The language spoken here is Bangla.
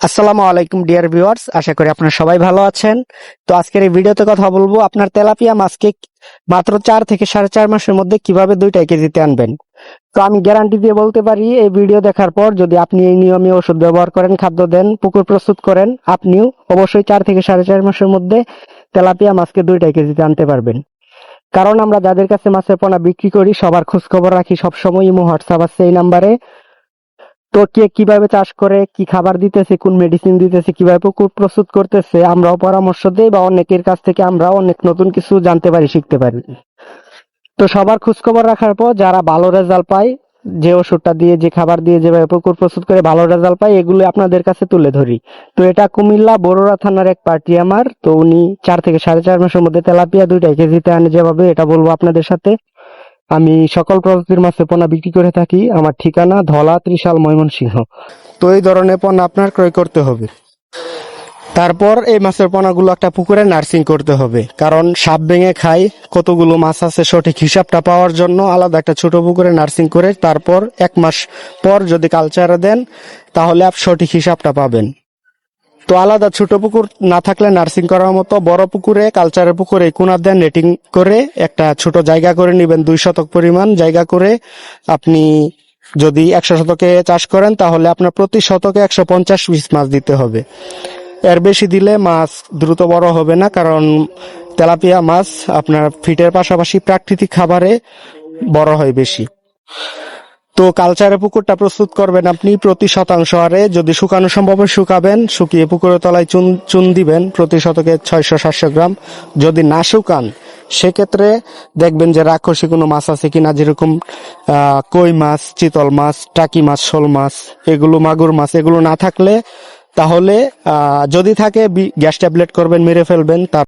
আসসালামু আলাইকুম, ডিয়ার ভিউয়ার্স। আশা করি আপনারা সবাই ভালো আছেন। তো আজকের এই ভিডিওতে কথা বলব আপনার তেলাপিয়া মাছকে মাত্র চার থেকে সাড়ে চার মাসের মধ্যে কীভাবে দুইটা কেজিতে আনবেন। তো আমি গ্যারান্টি দিয়ে বলতে পারি, এই ভিডিও দেখার পর যদি আপনি এই নিয়মে ওষুধ ব্যবহার করেন, খাদ্য দেন, পুকুর প্রস্তুত করেন, আপনিও অবশ্যই চার থেকে সাড়ে চার মাসের মধ্যে তেলাপিয়া মাছকে দুইটা কেজিতে আনতে পারবেন। কারণ আমরা যাদের কাছে মাছের পোনা বিক্রি করি, সবার খোঁজ খবর রাখি সবসময় ইমো, হোয়াটসঅ্যাপ আছে এই নাম্বারে। তো কে কীভাবে চাষ করে, কি খাবার দিতেছে, কোন মেডিসিন দিতেছে, কীভাবে পুকুর প্রস্তুত করতেছে, আমরাও পরামর্শ দেই বা অনেকের কাছ থেকে আমরা অনেক নতুন কিছু জানতে পারি, শিখতে পারি। তো সবার খোঁজ খবর রাখার পর যারা ভালো রেজাল্ট পায়, যে ওষুধটা দিয়ে, যে খাবার দিয়ে যেভাবে পুকুর প্রস্তুত করে ভালো রেজাল্ট পায়, এগুলো আপনাদের কাছে তুলে ধরি। তো এটা কুমিল্লা বড়োরা থানার এক পার্টি আমার, তো উনি চার থেকে সাড়ে চার মাসের মধ্যে তেলাপিয়া দুইটা কেজিতে আনে যেভাবে, এটা বলব আপনাদের সাথে। আমি সকল প্রজাতির মাছের পোনা বিক্রি করে থাকি। আমার ঠিকানা ধলা ত্রিশাল ময়মনসিংহ। তো এই ধরনের পণ্য আপনার ক্রয় করতে হবে। তারপর এই মাছের পোনাগুলো একটা পুকুরে নার্সিং করতে হবে। কারণ সাপ ভেঙে খায়, কতগুলো মাছ আছে সঠিক হিসাবটা পাওয়ার জন্য আলাদা একটা ছোট পুকুরে নার্সিং করে তারপর এক মাস পর যদি কালচারে দেন, তাহলে আপ সঠিক হিসাবটা পাবেন। তো আলাদা ছোট পুকুর না থাকলে নার্সিং করার মতো বড় পুকুরে কালচারের পুকুরে কোনা দেন নেটিং করে একটা ছোট জায়গা করে নেবেন দুই শতক পরিমাণ জায়গা করে। আপনি যদি একশো শতকে চাষ করেন তাহলে আপনার প্রতি শতকে একশো পঞ্চাশ পিস মাছ দিতে হবে। এর বেশি দিলে মাছ দ্রুত বড় হবে না, কারণ তেলাপিয়া মাছ আপনার ফিটের পাশাপাশি প্রাকৃতিক খাবারে বড় হয় বেশি। তো কালচারে পুকুরটা প্রস্তুত করবেন আপনি প্রতি শতাংশ হারে। যদি শুকানো সম্ভব শুকাবেন। শুকিয়ে পুকুরের তলায় চুন চুন দিবেন প্রতি শতকে ছয়শো সাতশো গ্রাম। যদি না শুকান, সেক্ষেত্রে দেখবেন যে রাক্ষসী কোনো মাছ আছে কিনা, যেরকম কই মাছ, চিতল মাছ, টাকি মাছ, শোল মাছ, এগুলো মাগুর মাছ, এগুলো না থাকলে তাহলে যদি থাকে গ্যাস ট্যাবলেট করবেন, মেরে ফেলবেন, তার